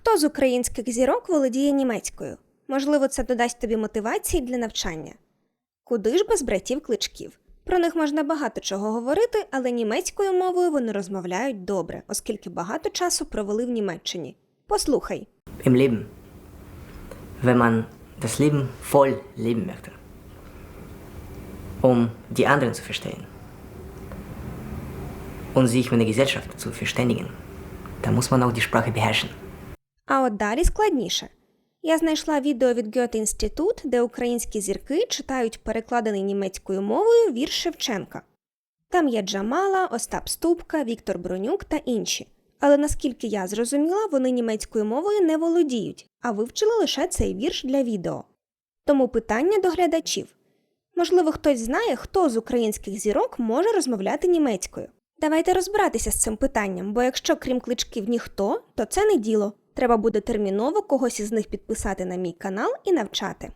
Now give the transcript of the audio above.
Хто з українських зірок володіє німецькою? Можливо, це додасть тобі мотивації для навчання. Куди ж без братів кличків? Про них можна багато чого говорити, але німецькою мовою вони розмовляють добре, оскільки багато часу провели в Німеччині. Послухай. im Leben, wenn man das Leben voll leben möchte, um die anderen zu verstehen und sich mit der Gesellschaft zu verständigen, dann muss man auch die Sprache beherrschen. А от далі складніше. Я знайшла відео від Goethe Інститут, де українські зірки читають перекладений німецькою мовою вірш Шевченка. Там є Джамала, Остап Ступка, Віктор Бронюк та інші. Але наскільки я зрозуміла, вони німецькою мовою не володіють, а вивчили лише цей вірш для відео. Тому питання до глядачів. Можливо, хтось знає, хто з українських зірок може розмовляти німецькою. Давайте розбиратися з цим питанням, бо якщо крім кличків ніхто, то це не діло. Треба буде терміново когось із них підписати на мій канал і навчати.